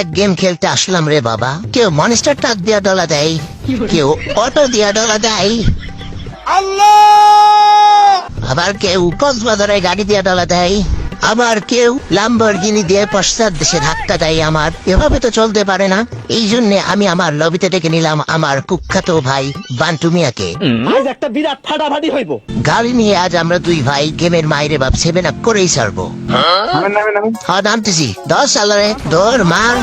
এক গেম খেলতে আসলাম রে বাবা। কেউ মনিস্টার টাক দিয়া ডলা দেয় কেউ অটো দিয়া ডলা দেয়। আবার কেউ কক্সবাজারে গাড়ি দিয়া ডলা দেয়। আবার কেউ লাম্বরগিনি দিয়ে পশ্চাৎ দেশে ধাক্কা দেয় আমার। এভাবে তো চলতে পারে না। এই জন্য আমি আমার লবিতে ডেকে নিলাম আমার কুখ্যাত ভাই বান্টু মিয়াকে। আজ একটা বিরাট ফাটাফাটি হইব। গাড়ি নিয়ে আজ আমরা দুই ভাই গেমের মাইরে বাপ সেভেন আপ করেই ছাড়বো। হ্যাঁ নামতেছি। দশ সালারে দৌড় মার।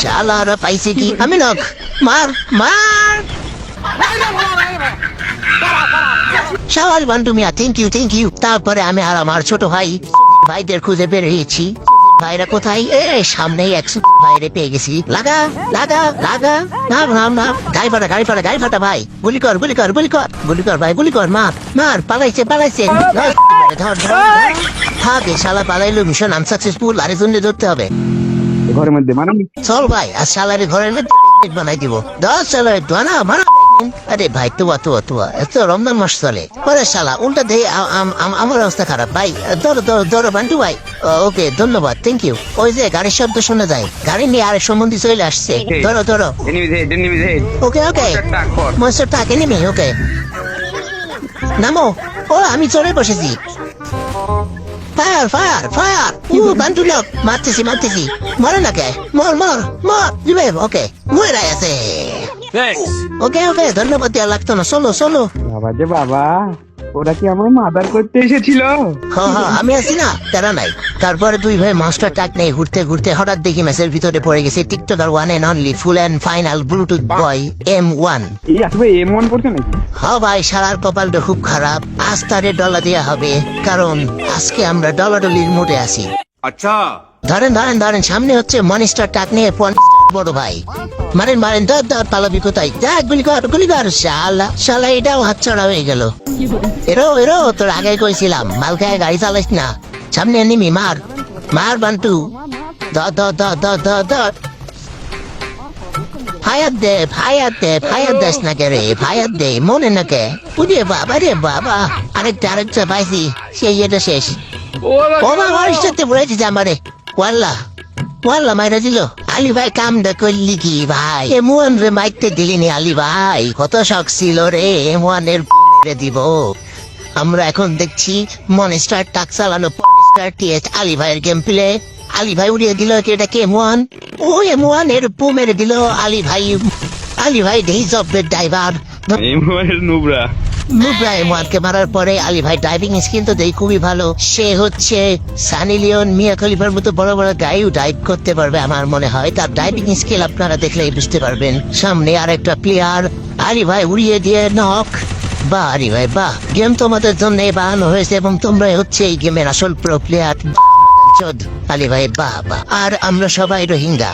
শালারা পাইছে কি? আমি নক মার মার। Bantu Miya thank you thank you তারপরে আমি আর আমার ছোট ভাই ভাইদের খুঁজে বেরিয়েছি ভাইরা কোথায়? এ সামনেই একশো বাইরে পেয়ে গেছি। লাগা লাগা লাগা। নাম নাম নাম। গাড়ি ফাটা গাড়ি ফাটা গাড়ি ফাটা ভাই। গুলি কর গুলি কর গুলি কর। গুলি কর ভাই গুলি কর মার মার। পালাইছে পালাইছে। ধর, ধর থাকে শালা পালাইলো মিশন আনসাকসেসফুল আরে জন্য ধরতে হবে। ঘরের মধ্যে মানে চল ভাই আর সালারে ঘরের মধ্যে বানাই দিব। দশ বানা বানা আরে ভাই তুয়া তুয়া তুয়া এত রমজান মাস চলে। পরে শালা উল্টা দে আ- আম- আম- আমার অবস্থা খারাপ। ভাই ধরো ধরো ধরো বান্টু ভাই। ওকে ধন্যবাদ থ্যাংক ইউ ওই যে গাড়ির শব্দ শোনা যায়। গাড়ি নিয়ে আরেক সম্বন্ধী চলে আসছে। ধরো ধরো। Okay okay. Monster truck enemy okay. নামো। ও আমি চড়ে বসেছি। Fire fire fire. উ বান্টু লোক। মারতেছি মারতেছি। মরে না কে? মর মর মর। ওকে। মরে আছে। থ্যাঙ্কস ওকে ওকে ধন্যবাদ দেওয়া লাগতো না চলো চলো। বাবা যে বাবা ওরা কি আমার মাদার করতে এসেছিল? হ্যাঁ হ্যাঁ আমি আছি না তারা নাই। তারপরে দুই ভাই মাস্টার টাক নেই ঘুরতে ঘুরতে হঠাৎ দেখি ম্যাচের ভিতরে পড়ে গেছে TikToker one and only full and final Bluetooth boy M one এই আসবে এম ওয়ান পড়ছে নাকি? হ্যাঁ ভাই সারার কপালটা খুব খারাপ। আজ তারে ডলা দেওয়া হবে কারণ আজকে আমরা ডলাডলির মোটে আছি। আচ্ছা। ধরেন ধরেন ধরেন সামনে হচ্ছে মনিস্টার টাক নিয়ে বড় ভাই। মারেন মারেন ধর ধর পালাবি কোথায়? যা গুলি কর গুলি কর শালা শালা এটাও হাত ছড়া হয়ে গেল। এরো এরো তোর আগে কইছিলাম মাল খায় গাড়ি চালাইস না। সামনে নিমি মার মার বান্টু। ধর ধর ধর ধর ধর ধর। ফায়ার দে ফায়ার দে ফায়ার দেস না কে রে ফায়ার দে মনে না কে? উরে বাবা রে বাবা আরেকটা আরেকটা পাইছি সেই এটা শেষ। ও বাবা সাথে বলেছি যে আমারে। ওয়াল্লা। ওয়াল্লা মাইরা দিল আলি ভাই কামটা করলি কি ভাই এমন রে মাইতে দিলি নি আলি ভাই কত শখ ছিল রে এমন এর মেরে দিব আমরা এখন দেখছি মনস্টার টাক চালানো মনস্টার টিএস আলি ভাইয়ের গেম প্লে আলি ভাই উড়িয়ে দিল এটা কে এমন ও এমন এর মেরে দিল আলি ভাই আলি ভাই of the driver M one Nubra মুবরা এমওয়ানকে মারার পরে আলী ভাই ড্রাইভিং স্কিল তো দেই খুবই ভালো। সে হচ্ছে সানি লিওন, মিয়া খলিফার মতো বড় বড় গাড়িও ড্রাইভ করতে পারবে আমার মনে হয়। তার ড্রাইভিং স্কিল আপনারা দেখলেই বুঝতে পারবেন। সামনে আর একটা প্লেয়ার আলী ভাই উড়িয়ে দিয়ে নক বা আলী ভাই, বাহ। গেম তোমাদের জন্য বানানো হয়েছে এবং তোমরা হচ্ছে এই গেমের আসল প্রো প্লেয়ার আলী ভাই, বাহ বাহ। আর আমরা সবাই রোহিঙ্গা।